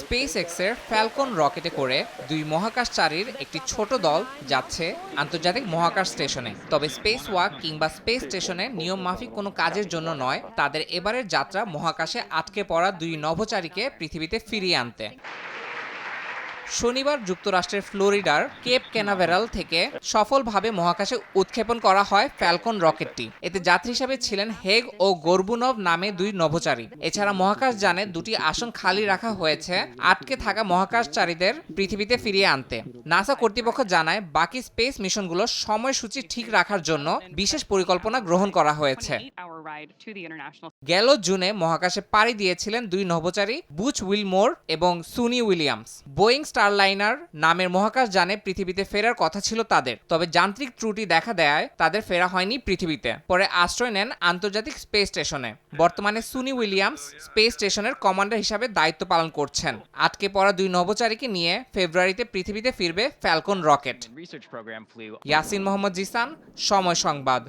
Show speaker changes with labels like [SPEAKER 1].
[SPEAKER 1] Space এক্সের Falcon রকেটে করে দুই মহাকাশচারীর একটি ছোট দল যাচ্ছে আন্তর্জাতিক মহাকাশ স্টেশনে। তবে স্পেস ওয়াক কিংবা স্পেস স্টেশনে নিয়ম মাফিক কোনো কাজের জন্য নয় তাদের এবারের যাত্রা মহাকাশে আটকে পড়া দুই নভোচারীকে পৃথিবীতে ফিরিয়ে আনতে। শনিবার যুক্তরাষ্ট্রের ফ্লোরিডার কেপ ক্যানাভেরাল থেকে সফলভাবে মহাকাশে উৎক্ষেপণ করা হয় ফ্যালকন রকেটটি। এতে যাত্রী হিসাবে ছিলেন হেগ ও গর্বুনভ নামে দুই নভোচারী। এছাড়া মহাকাশ যানে দুটি আসন খালি রাখা হয়েছে আটকে থাকা মহাকাশচারীদের পৃথিবীতে ফিরিয়ে আনতে। নাসা কর্তৃপক্ষ জানায়, বাকি স্পেস মিশনগুলো সময়সূচি ঠিক রাখার জন্য বিশেষ পরিকল্পনা গ্রহণ করা হয়েছে।
[SPEAKER 2] 28-hour ride to the International
[SPEAKER 1] গেল জুনে মহাকাশে পাড়ি দিয়েছিলেন দুই নভোচারী বুচ উইলমোর এবং সুনি উইলিয়ামস। বোয়িং স্টারলাইনার নামের মহাকাশ যানে পৃথিবীতে ফেরার কথা ছিল তাদের। তবে যান্ত্রিক ত্রুটি দেখা দেয় তাদের ফেরা হয়নি পৃথিবীতে। পরে আশ্রয় নেন আন্তর্জাতিক স্পেস স্টেশনে। বর্তমানে সুনি উইলিয়ামস স্পেস স্টেশনের কমান্ডার হিসাবে দায়িত্ব পালন করছেন। আটকে পড়া দুই নভোচারীকে নিয়ে ফেব্রুয়ারিতে পৃথিবীতে ফিরবে ফ্যালকন রকেট। ইয়াসিন মোহাম্মদ জিসান সময় সংবাদ।